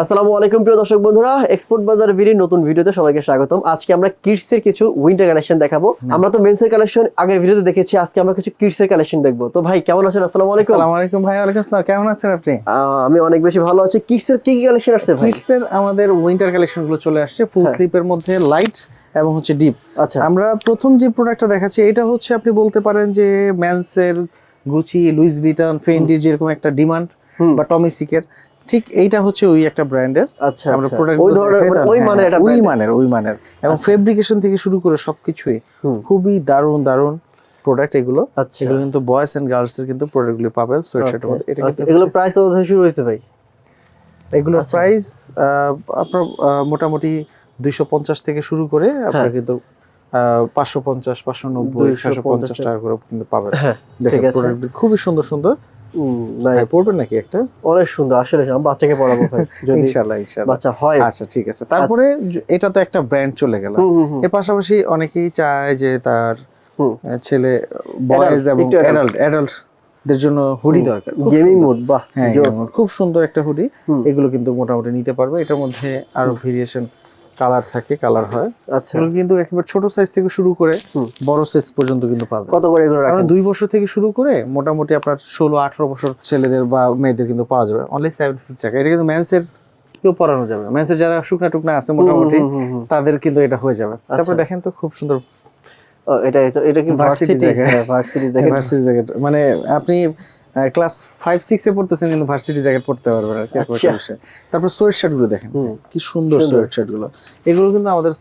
আসসালামু আলাইকুম প্রিয় দর্শক বন্ধুরা এক্সপোর্ট বাজার ভিডির নতুন ভিডিওতে সবাইকে স্বাগতম। আজকে আমরা কিডস এর কিছু উইন্টার কালেকশন দেখাবো। আমরা তো মেন্স এর কালেকশন আগের ভিডিওতে দেখেছি আজকে আমরা কিছু কিডস এর কালেকশন দেখব। তো ভাই কেমন আছেন? আসসালামু আলাইকুম। আসসালামু আলাইকুম ভাই ওয়ালাইকুম আসসালাম। কেমন আছেন আপনি? আমি অনেক বেশি ভালো আছি। কিডস এর কি কি কালেকশন আসছে ভাই? কিডস এর আমাদের উইন্টার কালেকশনগুলো চলে আসছে ফুল হ্যাঁ। স্লিপের মধ্যে লাইট এবং হচ্ছে ডিপ আচ্ছা। আমরা প্রথম যে প্রোডাক্টটা দেখাচ্ছি এটা হচ্ছে আপনি বলতে পারেন যে ম্যান্সের গুচি লুইস ভিটন ফেন্ডির যেরকম একটা ডিমান্ড। বা টমিসিকের ঠিক এইটা হচ্ছে ওই একটা ব্র্যান্ডের। আচ্ছা আমরা আচ্ছা। প্রোডাক্ট ওই ধরনের মানে ওই মানের একটা ওই মানের ওই মানের। এবং ফেব্রিকেশন থেকে শুরু করে সবকিছুই খুবই দারুণ দারুণ প্রোডাক্ট এগুলো। আচ্ছা। এগুলো কিন্তু বয়েজ এন্ড গার্লস এর কিন্তু প্রোডাক্টগুলো পাবেন সোয়েটশার্টের মধ্যে। এটা কিন্তু আচ্ছা, এগুলো প্রাইস কত থেকে শুরু হয়েছে ভাই? এগুলোর আচ্ছা। প্রাইস আপনার মোটামুটি দুইশো পঞ্চাশ থেকে শুরু করে আপনার হ্যাঁ। কিন্তু পাঁচশো পঞ্চাশ পাঁচশো নব্বই 250 ছশো পঞ্চাশ টাকা করে কিন্তু পাবেন। হ্যাঁ দেখেন product খুবই সুন্দর সুন্দর। হ্যাঁ, পড়বেন নাকি একটা? অনেক সুন্দর আসলে আমি বাচ্চাকে পড়াবো ভাই ইনশাল্লাহ ইনশাল্লাহ বাচ্চা হয়। আচ্ছা ঠিক আছে। তারপরে এটা তো একটা ব্র্যান্ড চলে গেল। এর পাশাপাশি অনেকেই চায় যে তার ছেলে বয়েজ এবং adult। অ্যাডাল্ট অ্যাডাল্টদের জন্য হুডি দরকার। গেমিং। মোড বাহ হ্যাঁ। খুব সুন্দর একটা হুডি। এগুলো কিন্তু মোটামুটি নিতে পারবে। এটার মধ্যে আরও ভেরিয়েশন কালার থাকে কালার হয়। আচ্ছা। এগুলো কিন্তু একেবারে ছোট সাইজ থেকে শুরু করে বড় সাইজ পর্যন্ত কিন্তু পাবে কত করে এগুলো রাখেন? দুই বছর থেকে শুরু করে মোটামুটি আপনার ষোলো আঠারো বছর ছেলেদের বা মেয়েদের কিন্তু পাওয়া যাবে। অনলি সেভেন ফিফটি টাকা। এটা কিন্তু ম্যান্সের কেউ পরানো যাবে ম্যান্সের যারা শুকনা টুকনা আছে মোটামুটি। তাদের কিন্তু এটা হয়ে যাবে। তারপর আচ্ছা। দেখেন তো খুব সুন্দর এটা এটা কি ভার্সিটি জায়গা। ভার্সিটি দেখেন ভার্সিটি জ্যাকেট মানে আপনি ক্লাস ফাইভ সিক্স এ পড়তেছেন কিন্তু ভার্সিটি জ্যাকেট পড়তে পারবেন আর কি আচ্ছা। বিষয়। তারপর সোয়েট দেখেন। কি সুন্দর। সোয়েট এগুলো কিন্তু আমাদের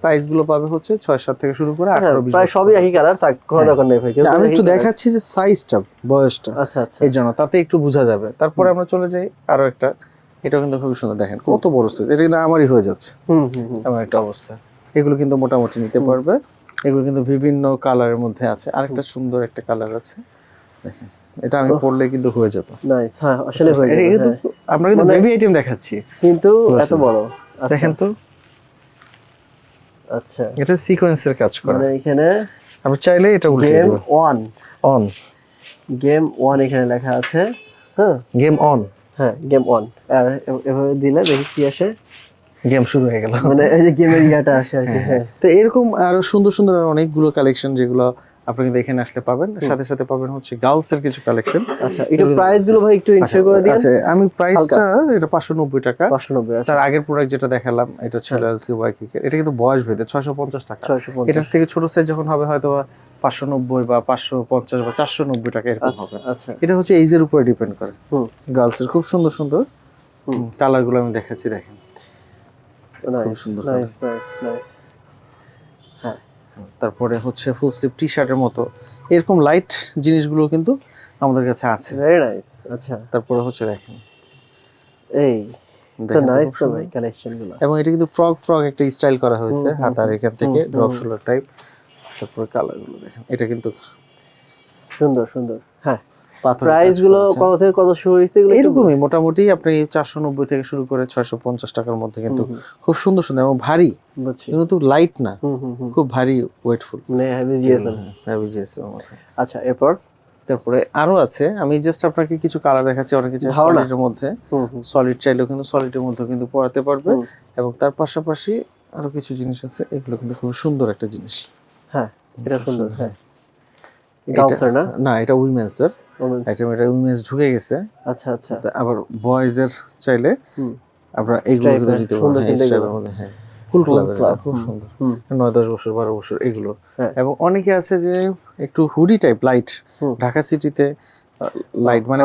পাবে হচ্ছে ছয় সাত থেকে শুরু করে হ্যাঁ, আঠারো বিশ প্রায় সবই একই কালার থাক কোনো হ্যাঁ। দরকার নেই ভাই। আমি একটু দেখাচ্ছি যে সাইজটা বয়সটা। আচ্ছা আচ্ছা। এই জন্য তাতে একটু বোঝা যাবে। তারপরে আমরা চলে যাই আরও একটা। এটা কিন্তু খুবই সুন্দর। দেখেন কত বড় সাইজ এটা কিন্তু আমারই হয়ে যাচ্ছে। হুম হুম হুম। এমন একটা অবস্থা। এগুলো কিন্তু মোটামুটি নিতে পারবে। এগুলো কিন্তু বিভিন্ন কালারের মধ্যে আছে। আরেকটা সুন্দর একটা কালার আছে। দেখেন এটা আমি পরলে কিন্তু হয়ে যেত নাইস হ্যাঁ আসলে হয়ে যাবে, হ্যাঁ। আমরা কিন্তু মানে- বেবি আইটেম দেখাচ্ছি। কিন্তু এত বড় আচ্ছা, দেখেন তো। আচ্ছা। এটা সিকোয়েন্সের কাজ করা। মানে এখানে আমরা চাইলে এটা উল্টে গেম দেব। ওয়ান অন গেম ওয়ান এখানে লেখা আছে হ্যাঁ। গেম অন হ্যাঁ গেম ওয়ান আর এভাবে দিলে দেখি কি আসে। গেম শুরু হয়ে গেল। মানে এই যে গেমের ইয়াটা আসে আর কি হ্যাঁ তো এরকম আরও সুন্দর সুন্দর আরও অনেকগুলো কালেকশন যেগুলো আপনি কিন্তু এখানে আসলে পাবেন। সাথে সাথে পাবেন হচ্ছে গার্লস এর কিছু কালেকশন আচ্ছা একটু প্রাইসগুলো ভাই একটু ইনশিওর করে দিন। আচ্ছা আমি প্রাইসটা এটা পাঁচশো নব্বই টাকা। পাঁচশো নব্বই আচ্ছা। তার আগের প্রোডাক্ট যেটা দেখালাম এটা ছিল এলসি ওয়াই কিকের এটা কিন্তু বয়স ভেদে ছয়শো পঞ্চাশ টাকা। ছয়শো পঞ্চাশ। এটার থেকে ছোট সাইজ যখন হবে হয়তো পাঁচশো নব্বই বা পাঁচশো পঞ্চাশ বা চারশো নব্বই টাকা এরকম হবে। আচ্ছা। এটা হচ্ছে এইজের উপরে ডিপেন্ড করে। হুম। গার্লসের খুব সুন্দর সুন্দর। হুম। কালারগুলো আমি দেখাচ্ছি দেখেন। নাইস সুন্দর নাইস নাইস নাইস হ্যাঁ তারপরে হচ্ছে ফুল স্লিভ টি শার্টের মতো। এরকম লাইট জিনিসগুলো কিন্তু আমাদের কাছে আছে। ভেরি নাইস আচ্ছা। তারপরে হচ্ছে দেখেন। এই খুব এবং এটা কিন্তু ফ্রক ফ্রক একটা স্টাইল করা হয়েছে হুম, হাতার এখান থেকে ড্রপ। শোল্ডার টাইপ তারপরে কালারগুলো দেখেন। এটা কিন্তু সুন্দর সুন্দর। হ্যাঁ প্রাইসগুলো কত থেকে কত শুরু হয়েছে এগুলো এরকমই মোটামুটি আপনি চারশো নব্বই থেকে শুরু করে ছয়শো পঞ্চাশ টাকার মধ্যে কিন্তু খুব সুন্দর সুন্দর এবং ভারী। কিন্তু লাইট না খুব ভারী ওয়েটফুল। মানে জিএসএম আচ্ছা এরপর? তারপরে আরও আছে আমি জাস্ট আপনাকে কিছু কালার দেখাচ্ছি অনেক কিছু সলিডের মধ্যে। সলিড চাইলেও কিন্তু সলিডের মধ্যে কিন্তু পড়াতে পারবে এবং তার পাশাপাশি আরও কিছু জিনিস আছে এগুলো কিন্তু খুব সুন্দর একটা জিনিস। হ্যাঁ এটা সুন্দর হ্যাঁ। না? এটা উইমেন্স আইটেম এটা উইমেন্স ঢুকে গেছে। আচ্ছা আচ্ছা। আবার বয়েজ এর চাইলে আমরা এইগুলো সুন্দর পারব। হ্যাঁ হ্যাঁ। ফুল club, খুব সুন্দর। নয় দশ বছর বারো বছর এগুলো। হ্যাঁ। এবং অনেকে আছে যে একটু হুডি টাইপ লাইট। ঢাকা সিটিতে লাইট মানে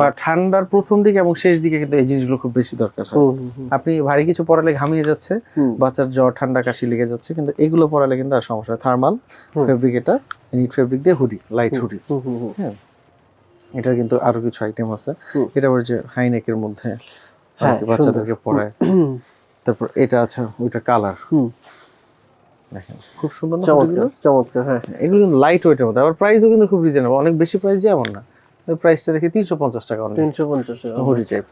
বা ঠান্ডার প্রথম দিকে এবং শেষ দিকে কিন্তু এই জিনিসগুলো খুব বেশি দরকার হয়। আপনি ভারী কিছু পরালে ঘামিয়ে যাচ্ছে বাচ্চার জ্বর ঠান্ডা কাশি লেগে যাচ্ছে কিন্তু এগুলো পরালে কিন্তু আর সমস্যা থার্মাল ফেব্রিক এটা নিট ফেব্রিক দিয়ে হুডি লাইট হুডি। হ্যাঁ। এটার কিন্তু আরও কিছু আইটেম আছে। এটা আবার যে হাইনেকের মধ্যে হ্যাঁ, বাচ্চাদেরকে পরায় তারপর এটা আছে ওইটা কালার দেখেন খুব সুন্দর না চমৎকার চমৎকার হ্যাঁ। এগুলো কিন্তু লাইট ওয়েটের মধ্যে আবার প্রাইসও কিন্তু খুব রিজনেবল অনেক বেশি প্রাইস যায় এমন না। ওই প্রাইসটা দেখি তিনশো পঞ্চাশ টাকা তিনশো পঞ্চাশ টাকা। হুডি টাইপ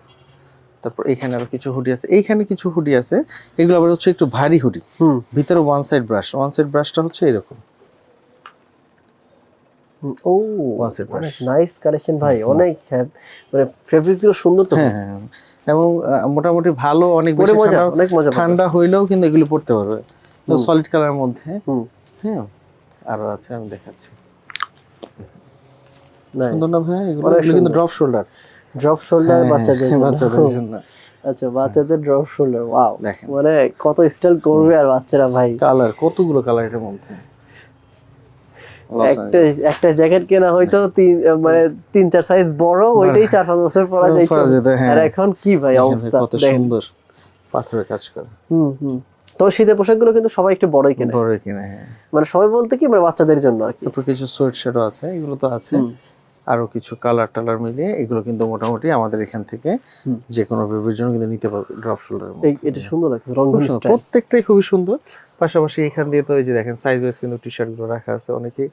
তারপর এইখানে আরও কিছু হুডি আছে। এইখানে কিছু হুডি আছে এগুলো আবার হচ্ছে একটু ভারী হুডি। হুম। ভিতরে one side brush one side ব্রাশটা হচ্ছে এরকম। ও set নাইস কালেকশন ভাই অনেক হ্যাঁ, মানে ফেব্রিকগুলো সুন্দর তো। হ্যাঁ হ্যাঁ এবং মোটামুটি ভালো অনেক বেশি ঠান্ডা অনেক মজা ঠান্ডা হইলেও কিন্তু এগুলি পড়তে পারবে। সলিড কালারের মধ্যে। হ্যাঁ আরও আছে আমি দেখাচ্ছি। সুন্দর না ভাই? এগুলো কিন্তু ড্রপ শোল্ডার ড্রপ শোল্ডার বাচ্চাদের। বাচ্চাদের জন্য। আচ্ছা বাচ্চাদের ড্রপ শোল্ডার ওয়াও। মানে কত স্টাইল করবে আর বাচ্চারা ভাই। কালার কতগুলো কালার এটার মধ্যে? একটা একটা জ্যাকেট কেনা হয়তো তিন মানে তিন চার সাইজ বড় ওইটাই চার পাঁচ বছর পরা পরা যাইতো হ্যাঁ। আর এখন কি ভাই অবস্থা কত সুন্দর পাথরের কাজ করে। হুম হুম। তো শীতের পোশাকগুলো কিন্তু সবাই একটু বড়ই কেনে। বড় কিনে হ্যাঁ। মানে সবাই বলতে কি মানে বাচ্চাদের জন্য আর কি। তারপর কিছু সোয়েট শার্টও আছে এগুলো তো আছে। আরও কিছু কালার টালার মিলিয়ে এগুলো কিন্তু মোটামুটি আমাদের এখান থেকে যে কোনো বেবির জন্য কিন্তু নিতে পারবে ড্রপ শোল্ডার এটা সুন্দর লাগছে সুন্দর। প্রত্যেকটাই খুবই সুন্দর। পাশাপাশি এখান দিয়ে তো এই যে দেখেন সাইজ ওয়াইজ কিন্তু টি শার্টগুলো রাখা আছে অনেকেই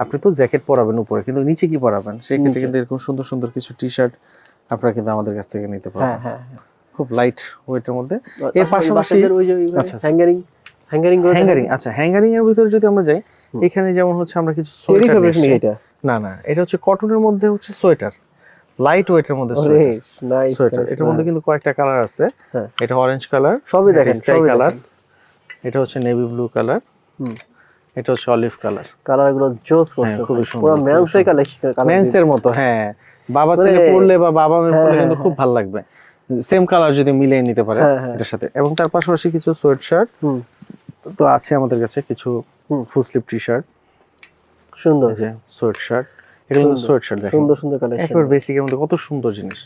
আপনি তো জ্যাকেট পরাবেন উপরে কিন্তু নিচে কি পরাবেন? সেই ক্ষেত্রে কিন্তু এরকম সুন্দর সুন্দর কিছু টি শার্ট আপনারা কিন্তু আমাদের কাছ থেকে নিতে হ্যাঁ পারবেন। হ্যাঁ খুব লাইট ওয়েটের মধ্যে। এর পাশাপাশি ওই যে আচ্ছা, আচ্ছা। হ্যাঙ্গারিং হ্যাঙ্গারিং হ্যাঙ্গারিং আচ্ছা হ্যাঙ্গারিং এর ভিতরে যদি আমরা যাই এখানে যেমন হচ্ছে আমরা কিছু সোয়েটার এটা? না না এটা হচ্ছে কটনের মধ্যে হচ্ছে সোয়েটার লাইট ওয়েটের মধ্যে সোয়েটার এটার মধ্যে কিন্তু কয়েকটা কালার আছে। হ্যাঁ। এটা অরেঞ্জ কালার সবই দেখেন স্কাই কালার এটা হচ্ছে নেভি ব্লু কালার এটা হচ্ছে অলিভ কালার কালারগুলো জোস করছে হ্যাঁ, খুবই সুন্দর, পুরো খুবই ম্যান্সের কালেকশন মেন্সের মতো হ্যাঁ। বাবা ছেলে মানে- পড়লে বা বাবা মেয়ে পড়লে হ্যাঁ, কিন্তু খুব ভালো লাগবে। সেম কালার যদি মিলিয়ে নিতে পারে। এটার সাথে। এবং তার পাশাপাশি কিছু সোয়েট শার্ট হুম। তো আছে আমাদের কাছে কিছু ফুল স্লিভ টি শার্ট সুন্দর যে সোয়েট শার্ট এগুলো সোয়েট শার্ট দেখেন। সুন্দর সুন্দর কালেকশন একেবারে বেসিক এর মধ্যে কত সুন্দর জিনিস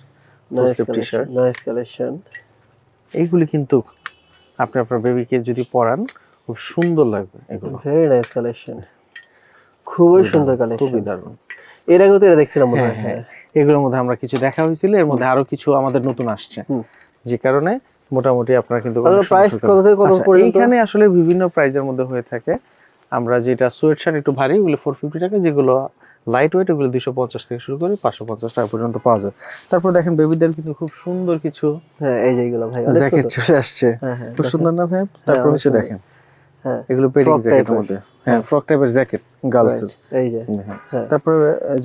full nice sleeve T shirt nice collection এইগুলি কিন্তু আপনি আপনার বেবিকে যদি পরান খুব সুন্দর লাগবে এগুলো। ভেরি নাইস কালেকশন খুবই সুন্দর কালেকশন খুবই দারুণ। এর আগে তো এটা দেখছিলাম মনে হ্যাঁ। হয় হ্যাঁ। এগুলোর মধ্যে আমরা কিছু দেখা হয়েছিল এর মধ্যে আরও কিছু আমাদের নতুন আসছে। যে কারণে মোটামুটি আপনারা কিন্তু সুন্দর কত থেকে কত আচ্ছা, পর্যন্ত? এখানে আসলে বিভিন্ন প্রাইজের মধ্যে হয়ে থাকে। আমরা যেটা সুয়েট শার্ট একটু ভারী ওগুলো ফোর ফিফটি টাকা যেগুলো লাইট ওয়েট ওগুলো দুশো পঞ্চাশ থেকে শুরু করে পাঁচশো পঞ্চাশ টাকা পর্যন্ত পাওয়া যায়। তারপর দেখেন বেবিদের কিন্তু খুব সুন্দর কিছু হ্যাঁ এই যেগুলো ভাই জ্যাকেট চলে আসছে। হ্যাঁ হ্যাঁ খুব সুন্দর না ভাই? তারপর অনেক হচ্ছে দেখেন। হ্যাঁ এগুলো পেডিং জ্যাকেটের। মধ্যে। হ্যাঁ ফ্রক টাইপের জ্যাকেট গার্লসের। এই যে হ্যাঁ হ্যাঁ। তারপরে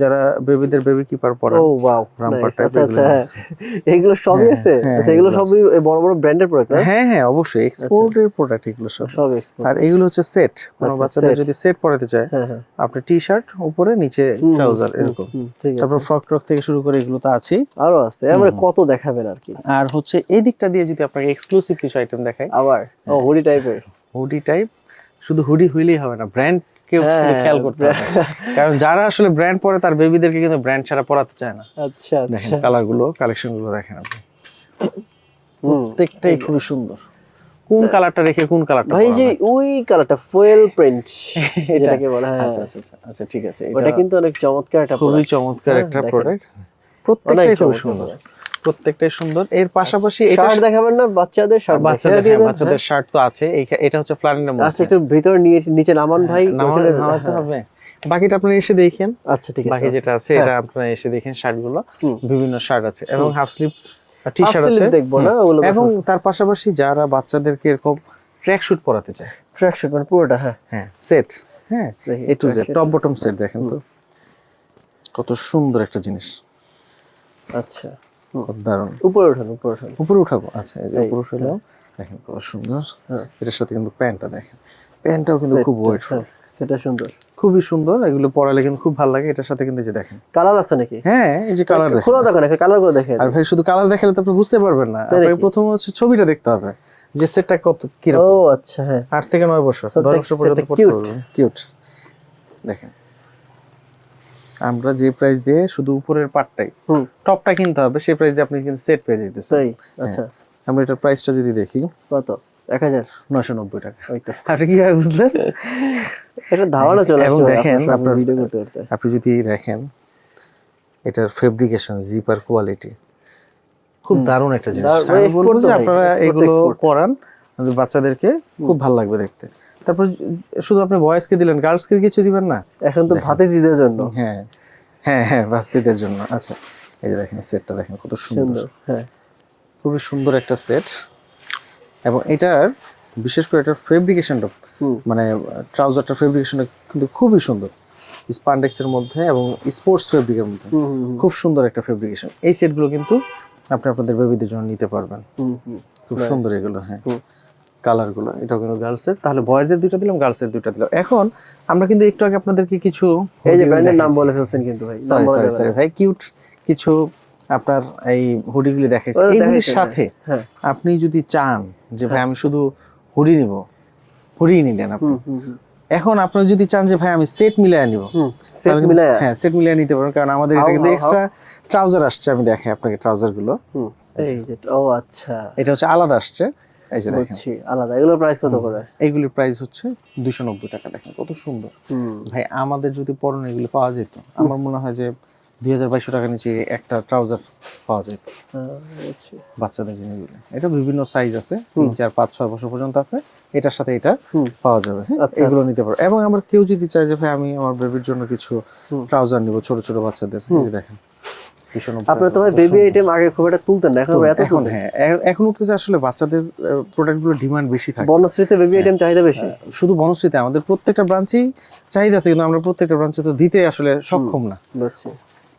যারা বেবিদের বেবি কিপার পরে ও ওয়াও আচ্ছা আচ্ছা এগুলো। হ্যাঁ। এগুলো সবই হ্যাঁ, আছে? হ্যাঁ, আচ্ছা এগুলো সবই বড় বড় ব্র্যান্ডের প্রোডাক্ট হ্যাঁ হ্যাঁ অবশ্যই এক্সপোর্টের প্রোডাক্ট এগুলো সব। আর এগুলো হচ্ছে সেট কোনো আচ্ছা, বাচ্চাদের যদি সেট পরাতে চায় হ্যাঁ হ্যাঁ। আপনি টি শার্ট উপরে নিচে ট্রাউজার এরকম। আছে তারপর ফ্রক ট্রক থেকে শুরু করে এগুলো তো আছেই। আরও আছে আমরা কত দেখাবেন আর কি? আর হচ্ছে এই দিকটা দিয়ে যদি আপনাকে এক্সক্লুসিভ কিছু আইটেম দেখাই। আবার? ও হুডি টাইপের হুডি টাইপ শুধু হুডি হইলেই হবে না ব্র্যান্ড কেউ খেয়াল করতে হবে। কারণ যারা আসলে ব্র্যান্ড পরে তার বেবিদেরকে কিন্তু ব্র্যান্ড ছাড়া পরাতে চায় না। আচ্ছা দেখেন আচ্ছা কালারগুলো কালেকশনগুলো দেখেন আপনি। প্রত্যেকটাই খুবই সুন্দর। কোন কালারটা রেখে কোন কালারটা ভাই যে ওই কালারটা ফুয়েল প্রিন্ট এটাকে বলা হয়। আচ্ছা আচ্ছা আচ্ছা ঠিক আছে এটা কিন্তু অনেক চমৎকার একটা খুবই চমৎকার হ্যাঁ, একটা প্রোডাক্ট প্রত্যেকটাই খুবই সুন্দর। প্রত্যেকটাই সুন্দর। এর পাশাপাশি এটা দেখাবেন না? বাচ্চাদের শার্ট বাচ্চাদের হ্যাঁ, বাচ্চাদের শার্ট তো আছে। এটা হচ্ছে ফ্লারেনের আচ্ছা একটু ভিতর নিয়ে নিচে নামান ভাই। নামাতে ওখানে- নামাতে হ্যাঁ। হবে। বাকিটা আপনি এসে দেখেন। আচ্ছা ঠিক আছে। বাকি যেটা আছে এটা আপনারা এসে দেখেন শার্টগুলো বিভিন্ন শার্ট আছে এবং হাফ স্লিভ টি শার্ট আছে। দেখব না ওগুলো এবং তার পাশাপাশি যারা বাচ্চাদেরকে এরকম ট্র্যাক শুট পরাতে চায়। ট্র্যাক শুট মানে পুরোটা হ্যাঁ। হ্যাঁ সেট হ্যাঁ A to Z top bottom set দেখেন তো। কত সুন্দর একটা জিনিস। আচ্ছা। দারুণ। উপরে ওঠান উপরে ওঠান উপরে উঠাবো? আচ্ছা এই যে উপরে উঠালাম। দেখেন কত সুন্দর। হ্যাঁ। এটার সাথে কিন্তু প্যান্টটা দেখেন। প্যান্টটাও কিন্তু খুব Set টা, ওয়েটফুল হ্যাঁ, সেটা সুন্দর। খুবই সুন্দর। এগুলো পরালে কিন্তু খুব ভালো লাগে। এটার সাথে কিন্তু যে দেখেন। কালার আছে নাকি? হ্যাঁ এই যে কালার দেখেন। খোলা দেখেন কালার করে দেখেন আর ভাই শুধু কালার দেখালে তো আপনি বুঝতে পারবেন না। আপনাকে নাকি? হচ্ছে ছবিটা দেখতে হবে যে সেটটা কত ও আচ্ছা হ্যাঁ। আট থেকে নয় বছর So, দশ দেখ, বছর পর্যন্ত. পারবেন কিউট দেখেন। আমরা যে প্রাইস দিয়ে শুধু উপরের পার্টটাই টপটা কিনতে হবে সেই প্রাইস দিয়ে আপনি কিন্তু সেট পেয়ে যেতেছেন সেই আচ্ছা। আমরা এটার প্রাইসটা যদি দেখি কত? এক হাজার? নয়শো নব্বই টাকা। আপনি কীভাবে বুঝলেন? এটা ধারণা চলে এবং দেখেন, আপনার ভিডিও করতে করতে। আপনি যদি দেখেন এটার ফেব্রিকেশন জিপার কোয়ালিটি খুব দারুণ একটা জিনিস। আমি বলব যে আপনারা এগুলো। পরান বাচ্চাদেরকে খুব ভালো লাগবে দেখতে। তারপর শুধু আপনি বয়েজকে দিলেন গার্লসকে কিছু দিবেন না? এখন তো ভাতে জিদের জন্য। হ্যাঁ হ্যাঁ হ্যাঁ বাস্তিদের জন্য। আচ্ছা এই যে দেখেন সেটটা দেখেন কত সুন্দর। হ্যাঁ। খুবই সুন্দর একটা সেট। এবং এটার বিশেষ করে এটার ফেব্রিকেশনটা মানে ট্রাউজারটার ফেব্রিকেশনটা কিন্তু খুবই সুন্দর। স্পান্ডেক্সের মধ্যে এবং স্পোর্টস ফেব্রিকের মধ্যে। খুব সুন্দর একটা ফেব্রিকেশন এই সেটগুলো কিন্তু আপনি আপনাদের বেবিদের জন্য নিতে পারবেন। খুব সুন্দর এগুলো হ্যাঁ। হুম। কালারগুলো এটাও কিন্তু গার্লসের তাহলে বয়েজের দুইটা দিলাম গার্লসের দুইটা দিলাম। এখন আমরা কিন্তু একটু আগে আপনাদেরকে কিছু এই যে ব্র্যান্ডের নাম বলে ফেলছেন কিন্তু ভাই সরি সরি সরি ভাই কিউট কিছু আপনার এই হুডিগুলি দেখাইছি। এইগুলির সাথে হ্যাঁ। আপনি যদি চান যে ভাই আমি শুধু হুডি নিব হুডি নিলেন আপনি। এখন আপনারা যদি চান যে ভাই আমি সেট মিলায় নিব হ্যাঁ সেট মিলিয়ে নিতে পারেন কারণ আমাদের এটা কিন্তু এক্সট্রা ট্রাউজার আসছে আমি দেখাই আপনাকে ট্রাউজারগুলো। এই যে ও আচ্ছা। এটা হচ্ছে আলাদা আসছে। এই যে দেখেন। আলাদা। এগুলোর প্রাইস কত করে? এইগুলির প্রাইস হচ্ছে দুশো নব্বই টাকা দেখেন কত সুন্দর। ভাই আমাদের যদি পরনে এগুলো পাওয়া যেত আমার মনে হয় যে দুই হাজার বাইশশো টাকা নিচে একটা ট্রাউজার পাওয়া যেত। হ্যাঁ। বাচ্চাদের জিনিসগুলো এটা বিভিন্ন সাইজ আছে তিন চার পাঁচ ছয় বছর পর্যন্ত আছে। এটার সাথে এটা। পাওয়া যাবে। হ্যাঁ আচ্ছা। এগুলো নিতে পারো। এবং আমার কেউ যদি চায় যে ভাই আমি আমার বেবির জন্য কিছু ট্রাউজার নিব ছোট ছোট বাচ্চাদের দেখেন। আপনার তো ভাই বেবি আইটেম আগে খুব একটা তুলতেন না এখন এত এখন হ্যাঁ এখন উঠতেছে আসলে বাচ্চাদের প্রোডাক্টগুলোর ডিমান্ড বেশি থাকে। বনশ্রীতে বেবি আইটেম চাহিদা বেশি? শুধু বনশ্রীতে আমাদের প্রত্যেকটা ব্রাঞ্চেই চাহিদা আছে কিন্তু আমরা প্রত্যেকটা ব্রাঞ্চে তো দিতে আসলে সক্ষম না।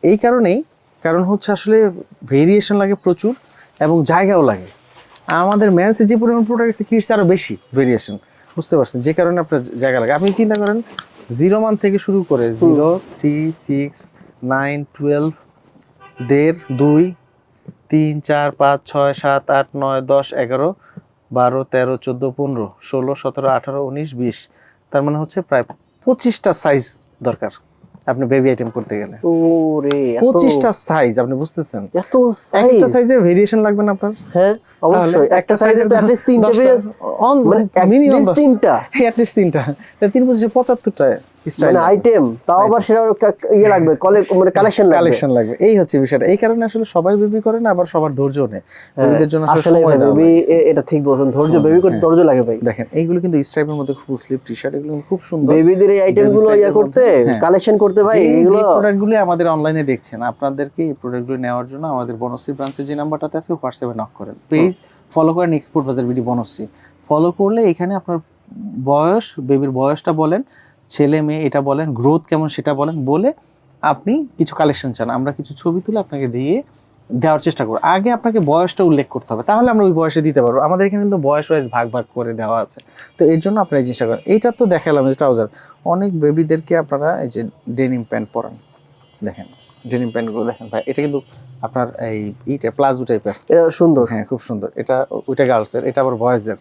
এই কারণেই কারণ হচ্ছে আসলে ভেরিয়েশন লাগে প্রচুর এবং জায়গাও লাগে। আমাদের ম্যান্সে যে পরিমাণ প্রোডাক্ট আছে কিডস আরও বেশি ভেরিয়েশন বুঝতে পারছেন? যে কারণে আপনার জায়গা লাগে। আপনি চিন্তা করেন জিরো মান থেকে শুরু করে zero three six nine twelve দেড় দুই তিন চার পাঁচ ছয় সাত আট নয় দশ এগারো বারো তেরো চোদ্দ পনেরো ষোলো সতেরো আঠারো উনিশ বিশ। তার মানে হচ্ছে প্রায় পঁচিশটা সাইজ দরকার আপনি বেবি আইটেম করতে গেলে। পঁচিশটা সাইজ আপনি বুঝতেছেন? এত একটা? সাইজে ভেরিয়েশন লাগবে না আপনার? হ্যাঁ অবশ্যই। একটা সাইজের তো তিনটা মানে মিনিমাম তিনটা। অ্যাটলিস্ট তিনটা। তিন পঁচিশে পঁচাত্তরটা মানে আইটেম তাও আবার সেটা ইয়ে লাগবে মানে কালেকশন লাগবে। কালেকশন লাগবে। এই হচ্ছে বিষয়টা। এই কারণে আসলে সবাই বেবি করে না আবার সবার ধৈর্য নেই বেবিদের জন্য আসলে সময় দেওয়া বেবি এটা ঠিক বলছেন ধৈর্য বেবি করতে ধৈর্য লাগে ভাই। দেখেন এইগুলো কিন্তু স্ট্রাইপের মধ্যে ফুল স্লিভ টি শার্ট এগুলো খুব সুন্দর। বেবিদের এই গুলো ইয়া করতে হ্যাঁ। কালেকশন করতে ভাই যে এগুলো প্রোডাক্টগুলো আমাদের অনলাইনে দেখছেন আপনাদেরকে এই প্রোডাক্টগুলো নেওয়ার জন্য আমাদের বনশ্রী ব্রাঞ্চের যে নাম্বারটাতে আছে হোয়াটসঅ্যাপে নক করেন। পেজ ফলো করেন এক্সপোর্ট বাজার বিডি বনশ্রী ফলো করলে এখানে আপনার বয়স বেবির বয়সটা বলেন ছেলে মেয়ে এটা বলেন গ্রোথ কেমন সেটা বলেন, বলে আপনি কিছু কালেকশন চান। আমরা কিছু ছবি তুলে আপনাকে দিয়ে দেওয়ার চেষ্টা করব। আগে আপনাকে বয়সটা উল্লেখ করতে হবে, তাহলে আমরা ওই বয়সে দিতে পারব। আমাদের এখানে কিন্তু বয়স ওয়াইজ ভাগ ভাগ করে দেওয়া আছে। তো এর জন্য আপনারা এই জিনিসটা করেন। এইটা তো দেখালাম যে ট্রাউজার অনেক বেবিদেরকে আপনারা এই যে ডেনিম প্যান্ট পরান। দেখেন। ডেনিম প্যান্টগুলো দেখেন ভাই এটা কিন্তু আপনার এই ইটা প্লাজো টাইপের এটা সুন্দর। হ্যাঁ খুব সুন্দর। এটা ওইটা গার্লসের এটা আবার বয়েজের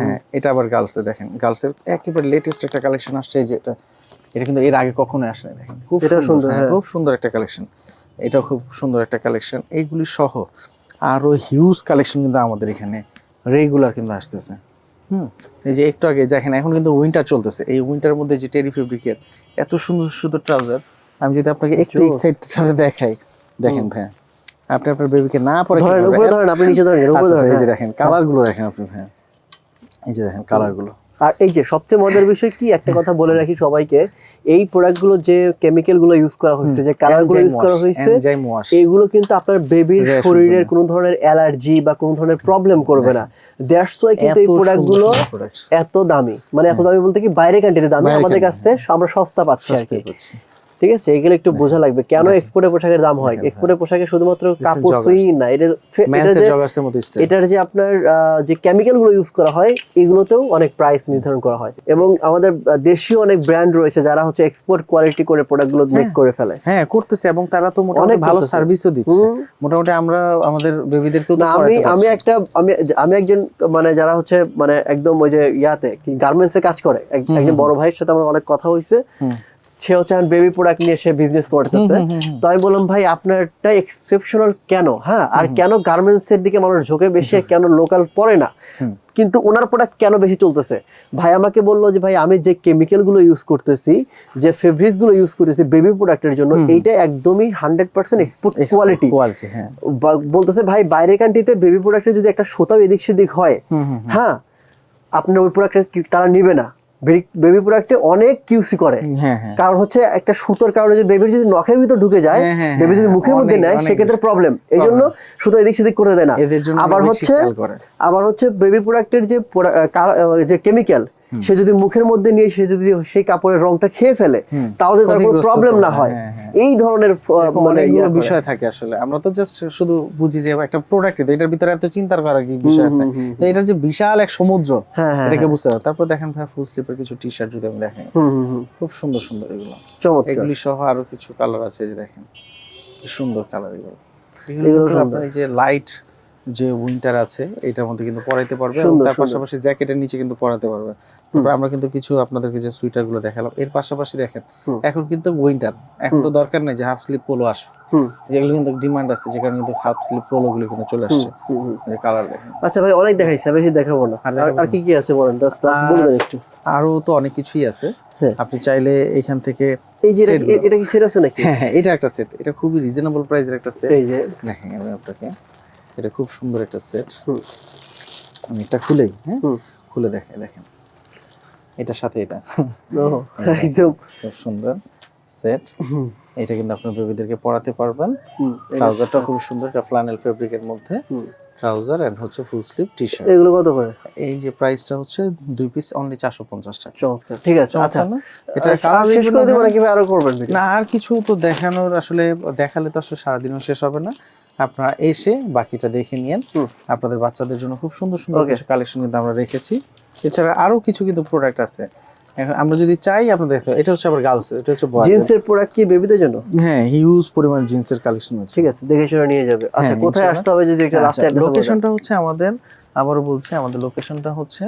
হ্যাঁ এটা আবার গার্লসের দেখেন। গার্লসের একেবারে লেটেস্ট একটা কালেকশন আসছে যে এটা। এটা কিন্তু এর আগে কখনোই আসে নাই দেখেন। খুব সুন্দর হ্যাঁ, হ্যাঁ। খুব সুন্দর একটা কালেকশন এটাও খুব সুন্দর একটা কালেকশন এইগুলি সহ আরও হিউজ কালেকশন কিন্তু আমাদের এখানে রেগুলার কিন্তু আসতেছে। হুম এই যে একটু আগে দেখেন এখন কিন্তু উইন্টার চলতেছে। এই উইন্টারের মধ্যে যে টেরি ফেব্রিকের এত সুন্দর সুন্দর ট্রাউজার আমি যদি আপনাকে একটু। এক্সাইট সাথে দেখাই দেখেন ভাই আপনি আপনার বেবিকে না পরে ধরেন উপরে ধরেন আপনি নিচে ধরেন উপরে আচ্ছা, আচ্ছা, ধরেন এই যে হ্যাঁ। দেখেন কালারগুলো দেখেন আপনি ভাই এই যে দেখেন কালারগুলো আর এই যে সবচেয়ে মজার বিষয় কি একটা কথা বলে রাখি সবাইকে এই প্রোডাক্টগুলো যে কেমিক্যালগুলো ইউজ করা হয়েছে যে কালারগুলো ইউজ করা হয়েছে এগুলো কিন্তু আপনার বেবির শরীরের কোনো ধরনের অ্যালার্জি বা কোনো ধরনের প্রবলেম করবে না। দ্যাটস ওয়াই কিন্তু এই প্রোডাক্টগুলো এত দামি। মানে এত দামি বলতে কি বাইরে কান্ট্রিতে দামি। আমাদের কাছ আমরা সস্তা পাচ্ছি আর কি। ঠিক আছে? এগুলো একটু বোঝা লাগবে। কেন এক্সপোর্টের পোশাকের দাম হয়? এক্সপোর্টের পোশাকে শুধুমাত্র কাপড়. সুই না এটার যে আপনার যে কেমিক্যালগুলো ইউজ করা হয় এগুলোতেও অনেক প্রাইস নির্ধারণ করা হয়। এবং আমাদের দেশীয় অনেক ব্র্যান্ড রয়েছে যারা হচ্ছে এক্সপোর্ট কোয়ালিটি করে প্রোডাক্টগুলো মেক। করে ফেলে। হ্যাঁ করতেছে এবং তারা তো মোটামুটি অনেক ভালো সার্ভিসও দিচ্ছে। মোটামুটি আমরা আমাদের বেবিদেরকেও তো না আমি আমি একটা আমি আমি একজন মানে যারা হচ্ছে মানে একদম ওই যে ইয়াতে কি গার্মেন্টস এ কাজ করে। একজন বড় ভাইয়ের সাথে আমার অনেক কথা হয়েছে হুম। সে হচ্ছে বেবি প্রোডাক্ট নিয়ে সে বিজনেস করতেছে। তো আমি বললাম ভাই আপনারটা এক্সেপশনাল কেন? হ্যাঁ আর কেন গার্মেন্টস এর দিকে মানুষ ঝোঁকে বেশি কেন লোকাল পড়ে না? কিন্তু ওনার প্রোডাক্ট কেন বেশি চলতেছে? ভাই আমাকে বলল যে ভাই আমি যে কেমিক্যালগুলো ইউজ করতেছি যে ফেব্রিক্সগুলো ইউজ করতেছি বেবি প্রোডাক্টের জন্য। এইটা একদমই hundred percent export quality quality হ্যাঁ। বলতেছে ভাই বাইরের কান্ট্রিতে বেবি প্রোডাক্টের যদি একটা সুতাও এদিক সেদিক হয়। হ্যাঁ আপনার ওই প্রোডাক্টের তারা নিবে না। বেবি প্রোডাক্টে অনেক কিউসি করে। হ্যাঁ হ্যাঁ। কারণ হচ্ছে একটা সুতোর কারণে যদি বেবির যদি নখের ভিতর ঢুকে যায় হ্যাঁ, হ্যাঁ, বেবি যদি মুখের মধ্যে নেয় সেক্ষেত্রে প্রবলেম এই জন্য সুতো এদিক সেদিক করে দেয় না। আবার হচ্ছে আবার হচ্ছে বেবি প্রোডাক্টের যে যে কেমিক্যাল সে যদি মুখের মধ্যে নিয়ে সে যদি সেই কাপড়ের রংটা খেয়ে ফেলে তাহলে তার কোনো প্রবলেম না হয়। হ্যাঁ, হ্যাঁ। এই ধরনের মানে অনেকগুলো বিষয় থাকে আসলে। আমরা তো জাস্ট শুধু বুঝি যে একটা প্রোডাক্ট এটার ভিতরে এত চিন্তার করার কি বিষয় আছে? তো এটা যে বিশাল এক সমুদ্র হ্যাঁ হ্যাঁ এটাকে বুঝতে পারো। তারপর দেখেন ভাই ফুল স্লিপের কিছু টি শার্ট যদি আমি দেখেন খুব সুন্দর সুন্দর এগুলো। চমৎকার। এগুলি সহ আরও কিছু কালার আছে যে দেখেন। সুন্দর কালার এগুলো। এগুলো আপনার যে লাইট যে উইন্টার আছে এটার মধ্যে কিন্তু পরাইতে পারবে এবং তার পাশাপাশি জ্যাকেটের নিচে কিন্তু পরাতে পারবে। আমরা কিন্তু কিছু আপনাদেরকে যে সুইটারগুলো দেখালাম এর পাশাপাশি দেখেন এখন কিন্তু উইন্টার এখন তো দরকার নেই যে হাফ স্লিপ পোলো আসবে যেগুলো কিন্তু ডিমান্ড আছে যে কারণে কিন্তু হাফ স্লিপ পোলো গুলো কিন্তু চলে আসছে। যে কালার দেখেন। আচ্ছা ভাই অনেক দেখাইছে বেশি দেখাবো না। আর কি কি আছে বলেন বলে দেন একটু। আরও তো অনেক কিছুই আছে। হ্যাঁ। আপনি চাইলে এখান থেকে এই যে এটা কি সেট আছে নাকি? হ্যাঁ হ্যাঁ এটা একটা সেট এটা খুবই রিজনেবল প্রাইসের একটা সেট এই যে। দেখেন আমি আপনাকে। এটা খুব সুন্দর একটা সেট আমি এটা খুলেই হ্যাঁ? খুলে দেখে দেখেন। এটার সাথে এটা। একদম। খুব সুন্দর সেট এটা কিন্তু আপনার বেবিদেরকে পরাতে পারবেন। ট্রাউজারটা খুব সুন্দর এটা ফ্ল্যানেল ফেব্রিকের মধ্যে। ট্রাউজার এন্ড হচ্ছে ফুল স্লিভ টি শার্ট এগুলো কত করে? এই যে প্রাইসটা হচ্ছে দুই পিস অনলি চারশো পঞ্চাশ টাকা। চমৎকার ঠিক আছে আচ্ছা। এটা এটা কালার শেষ করে দেবো নাকি আরও করবেন না আর কিছু তো দেখানোর আসলে দেখালে তো আসলে সারাদিনও শেষ হবে না। আপনারা এসে বাকিটা দেখে নিয়েন। আপনাদের বাচ্চাদের জন্য খুব সুন্দর সুন্দর কিছু কালেকশন কিন্তু আমরা রেখেছি। এছাড়া আরও কিছু কিন্তু প্রোডাক্ট আছে। এখন আমরা যদি চাই আপনাদের দেখতে এটা হচ্ছে আবার গার্লস এটা হচ্ছে বয় জিন্সের প্রোডাক্ট কি বেবিদের জন্য? হ্যাঁ হিউজ পরিমাণ জিন্সের কালেকশন আছে। ঠিক আছে দেখে শুনে নিয়ে যাবে। আচ্ছা হ্যাঁ, কোথায় আসতে হবে যদি একটা লাস্টে লোকেশনটা হচ্ছে আমাদের আবারও বলছি আমাদের লোকেশনটা হচ্ছে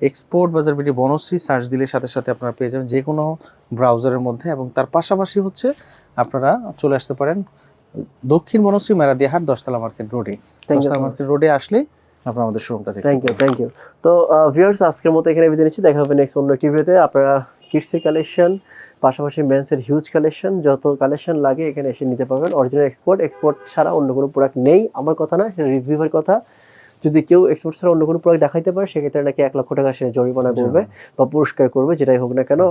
এক্সপোর্ট বাজার বিটি বনশ্রী সার্চ দিলে সাথে সাথে আপনারা পেয়ে যাবেন যে কোনো ব্রাউজারের মধ্যে এবং তার পাশাপাশি হচ্ছে আপনারা চলে আসতে পারেন দক্ষিণ বনশ্রী মেরাদিয়াহাট দশতলা মার্কেট রোডে দশতলা মার্কেট রোডে আসলে আপনারা আমাদের শোরুমটা থ্যাংক ইউ থ্যাংক ইউ তো ভিউয়ার্স আজকের মতো এখানে বিদায় নিচ্ছি। দেখা হবে নেক্সট অন্য একটি ভিডিওতে আপনারা কিডসের কালেকশন পাশাপাশি মেন্সের হিউজ কালেকশন যত কালেকশন লাগে এখানে এসে নিতে পারবেন। অরিজিনাল এক্সপোর্ট এক্সপোর্ট ছাড়া অন্য কোনো প্রোডাক্ট নেই। আমার কথা না সেটা রিভিউয়ের কথা। যদি কেউ এক্সপোর্ট ছাড়া অন্য কোনো প্রোডাক্ট দেখাইতে পারে সেক্ষেত্রে নাকি এক লক্ষ টাকা সে জরিমানা করবে বা পুরস্কার করবে যেটাই হোক না কেন।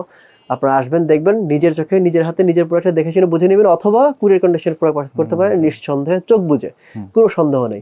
আপনারা আসবেন দেখবেন নিজের চোখে নিজের হাতে নিজের প্রোডাক্টটা দেখে শুনে বুঝে নেবেন অথবা কুরিয়ার কন্ডিশন প্রোডাক্ট পারচেস করতে পারেন নিঃসন্দেহে চোখ বুঝে। কোনো সন্দেহ নেই।